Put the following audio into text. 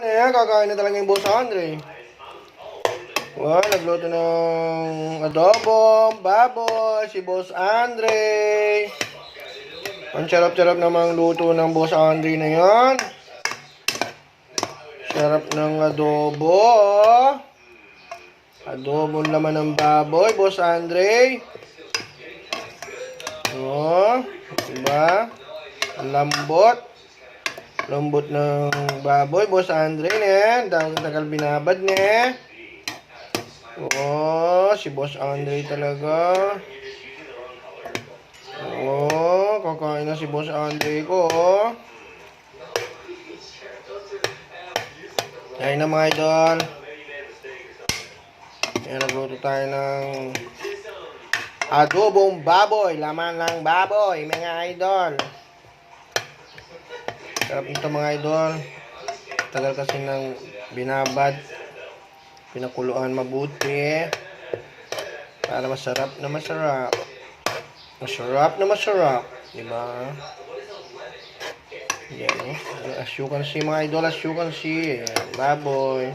Ano yan? Kakain na talaga yung boss Andre. Wow, nagluto ng adobo, baboy, si boss Andre. Ang sarap-sarap namang luto ng boss Andre na yan. Sarap ng adobo. Adobo naman ng baboy, boss Andre. Oh, diba? Lambot. Lambot ng baboy, boss Andre, ne? Dahil tagal binabad, ne? Oh, si boss Andre talaga. Oh, kakain na si boss Andre ko, oh. Ayun na mga idol. Ayan, nagluto tayo ng adobong baboy. Laman ng baboy, mga idol. Sarap nito mga idol. Tagal kasi ng binabad. Pinakuluan mabuti. Para masarap na masarap. Masarap na masarap. Diba? Yan, oh. As you can see mga idol, as you can see. Baboy.